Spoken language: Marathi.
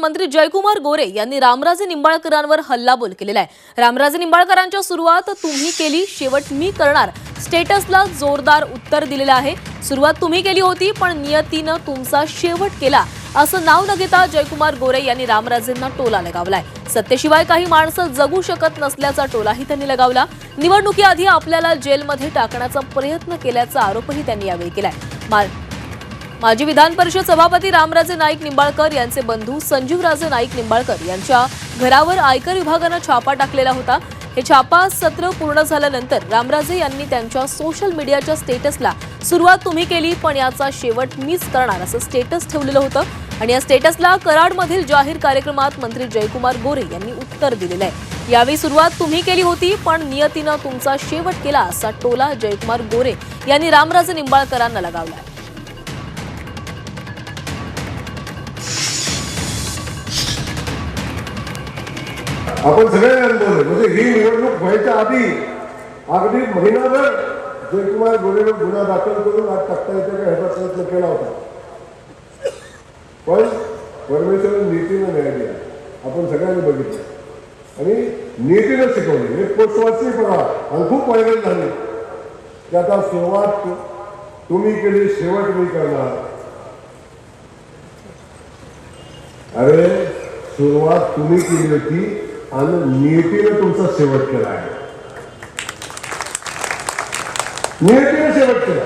मंत्री जयकुमार गोरे यांनी रामराजे निंबाळकरांवर हल्लाबोल केलेला आहे. रामराजे निंबाळकरांच्या सुरुवात तुम्ही केली शेवट मी करणार. स्टेटसला जोरदार उत्तर दिलेलं आहे. सुरुवात तुम्ही केली होती पण नियतीनं तुमचा शेवट केला. असं नाव न घेता जयकुमार गोरे यांनी रामराजेंना टोला लगावलाय. सत्तेशिवाय काही माणसं जगू शकत नसल्याचा टोलाही त्यांनी लगावला. निवडणुकीआधी आपल्याला जेलमध्ये टाकण्याचा प्रयत्न केल्याचा आरोपही त्यांनी यावेळी केलाय. माजी विधान परिषद सभापती रामराजे नाईक निंबाळकर यांचे बंधू संजीवराजे नाईक निंबाळकर यांच्या घरावर आयकर विभागानं छापा टाकलेला होता. हे छापा सत्र पूर्ण झाल्यानंतर रामराजे यांनी त्यांच्या सोशल मीडियाच्या स्टेटसला सुरुवात तुम्ही केली पण याचा शेवट मीच करणार असं स्टेटस ठेवलेलं होतं. आणि या स्टेटसला कराडमधील जाहीर कार्यक्रमात मंत्री जयकुमार गोरे यांनी उत्तर दिलेलं आहे. यावेळी सुरुवात तुम्ही केली होती पण नियतीनं तुमचा शेवट केला असा टोला जयकुमार गोरे यांनी रामराजे निंबाळकरांना लगावला आपण सगळे अनुभवले म्हणजे ही निवडणूक व्हायच्या आधी अगदी महिनाभर जयकुमार गोरेवर गुन्हा दाखल करून आज टाकता येते का ह्याचा प्रयत्न केला होता. पण परमेश्वर नीतीनं न्याय दिला. आपण सगळ्यांनी बघितलं. आणि नीतीनं शिकवली. एक पोस्टवासी पण आणि खूप व्हायरल झाली. की आता सुरुवात तुम्ही केली शेवट मी करणार. अरे सुरुवात तुम्ही केली होती आणि नियतीनं तुमचा शेवट केला आहे. नियतीनं शेवट केला